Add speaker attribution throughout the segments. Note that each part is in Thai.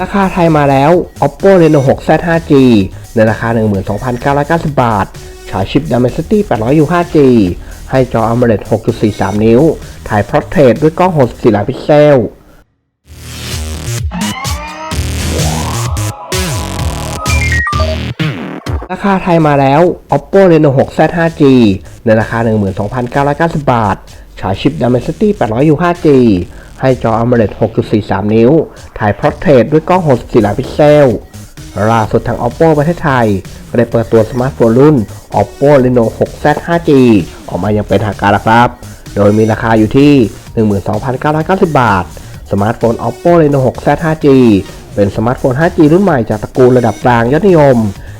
Speaker 1: ราคาไทยมาแล้ว oppo reno 6 z 5g ในราคา 12,990 บาท ฉายชิป dimensity 800 u 5g ให้จอ AMOLED 6.43 นิ้ว ถ่าย portrait ด้วยกล้อง 64 ล้านพิกเซล ราคาไทยมาแล้ว oppo reno 6 z 5g ในราคา 12,990 บาท ฉายชิป dimensity 800 u 5g ให้จอ AMOLED 6.43 นิ้ว ถ่าย portrait ด้วยกล้อง 64 ล้านพิกเซล ล่าสุดทาง oppo ประเทศไทย ก็ได้เปิดตัวสมาร์ทโฟนรุ่น oppo reno 6 z 5g ออกมาอย่างเป็นทางการแล้วครับ โดยมีราคาอยู่ที่ 12,990 บาท สมาร์ทโฟน oppo reno 6 z 5g เป็นสมาร์ทโฟน 5G รุ่นใหม่จากตระกูลระดับกลางยอดนิยม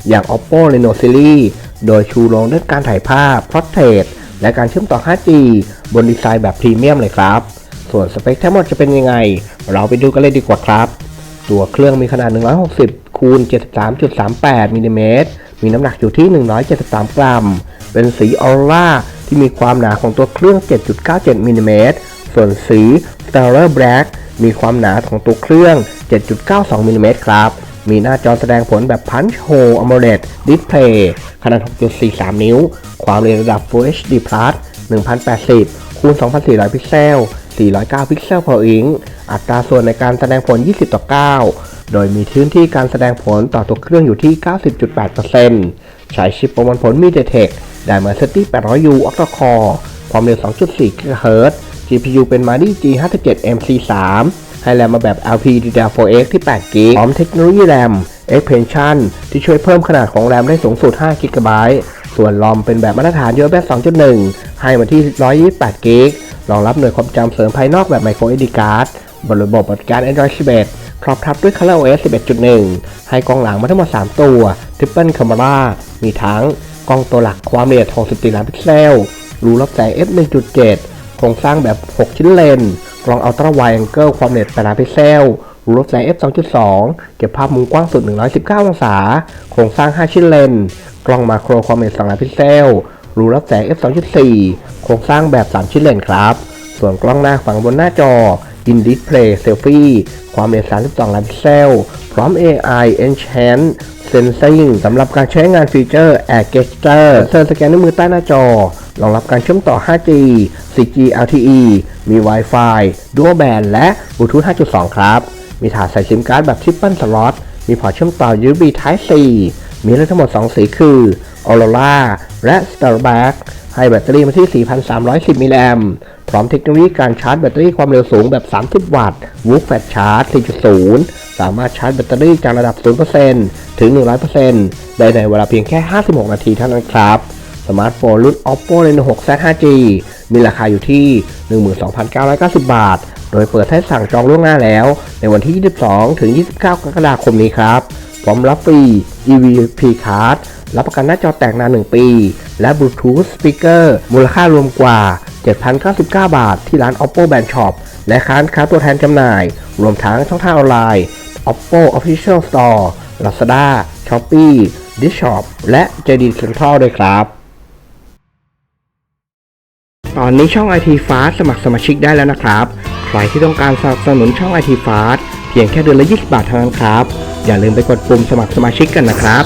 Speaker 1: อย่าง oppo reno series โดยชูโรงเรื่องการถ่ายภาพ portrait และการเชื่อมต่อ 5G บนดีไซน์แบบพรีเมียมเลยครับ ส่วนสเปคทั้งหมดจะเป็นยังไง เราไปดูกันเลยดีกว่าครับ ตัวเครื่องมีขนาด 160คูณ73.38มิลลิเมตรมีน้ำหนักอยู่ที่ 173 กรัม เป็นสีออรราที่มีความหนาของตัวเครื่อง 7.97มิลลิเมตรส่วนสี Stellar Black มีความหนาของตัวเครื่อง 7.92มิลลิเมตรครับ มีหน้าจอแสดงผลแบบ Punch Hole AMOLED Display ขนาด 6.43 นิ้ว ความเร็วระดับ Full HD Plus 1080 คูณ 2400 พิกเซล 409 พิกเซล per inch อัตราส่วนในการแสดงผล 20 ต่อ 9 โดยมีพื้นที่การแสดงผลต่อตัวเครื่องอยู่ที่ 90.8%ใช้ชิปประมวลผล MediaTek Dimensity 800U Octa Core ความเร็ว 2.4 GHz GPU เป็น Mali G57 MC3 ให้แรมมาแบบ LPDDR4X ที่ 8GB พร้อมเทคโนโลยี RAM Expansion ที่ช่วยเพิ่มขนาดของแรมได้สูงสุด 5GB ส่วนลอมเป็นแบบมาตรฐาน USB 2.1 ให้มาที่ 128 g b รองรับหน่วยความจำเสริมภายนอกแบบ Micro SD card บนระบบปฏิการ Android 11พร้อมทับด้วย ColorOS 11.1 ให้กล้องหลังมาทั้งหมด 3 ตัว Triple Camera มีทั้งกล้องตัวหลักความละเอียด 64 ล้านพิกเซล รูรับแสง f 1.7 โครงสร้างแบบ 6 ชิ้นเลน กล้อง Ultra Wide Angle ความละเอียด 8 ล้านพิกเซล รูรับแสง f 2.2 เก็บภาพมุมกว้างสุด 119 องศา โครงสร้าง 5 ชิ้นเลน กล้องมาโครความละเอียด2ล้านพิกเซล รูรับแสง f 2.4 โครงสร้างแบบ 3 ชิ้นเลนครับ ส่วนกล้องหน้าฝั่งบนหน้าจอ In Display Selfie ความละเอียด32ล้านพิกเซล พร้อม AI Enhance Sensing สำหรับการใช้งานฟีเจอร์ Air Gesture เซอร์สแกนนิ้วมือใต้หน้าจอรองรับการเชื่อมต่อ 5G 4G LTE มี Wi-Fi Dual Band และ Bluetooth 5.2 ครับ มีถาดใส่ซิมการ์ดแบบ Triple Slot มีพอร์ตเชื่อมต่อ USB Type C มีให้ทั้งหมด 2 สีคือ Aurora และ Starback ให้แบตเตอรี่มาที่ 4,310 มิลลิแอมป์พร้อมเทคโนโลยีการชาร์จแบตเตอรี่ความเร็วสูงแบบ 30 วัตต์ Whoop Fast Charge 4.0 สามารถชาร์จแบตเตอรี่จากระดับ 0%ถึง 100%ได้ในเวลาเพียงแค่ 56 นาทีเท่านั้นครับ สมาร์ทโฟนรุ่น oppo reno 6 z 5g มีราคาอยู่ที่ 12,990 บาท โดยเปิดให้สั่งจองล่วงหน้าแล้ว ในวันที่ 22 ถึง 29 กรกฎาคมนี้ครับ พร้อมรับฟรี EVP card รับประกันหน้าจอแตกนาน 1 ปี และ Bluetooth speaker มูลค่ารวมกว่า 7,099 บาท ที่ร้าน oppo band shop และค้านค้าตัวแทนจำหน่าย รวมทั้งช่องทางออนไลน์ oppo official store lazada shopee dishop และ JD Central ด้วยครับ ตอนนี้ช่อง IT Fast สมัครสมาชิกได้แล้วนะครับ ใครที่ต้องการสนับสนุนช่อง IT Fast เพียงแค่เดือนละ 20 บาทเท่านั้นครับ อย่าลืมไปกดปุ่มสมัครสมาชิกกันนะครับ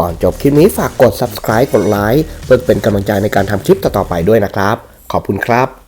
Speaker 1: ก่อนจบคลิปนี้ฝากกด subscribe กดไลค์เพื่อเป็นกำลังใจในการทำคลิปต่อๆไปด้วยนะครับ ขอบคุณครับ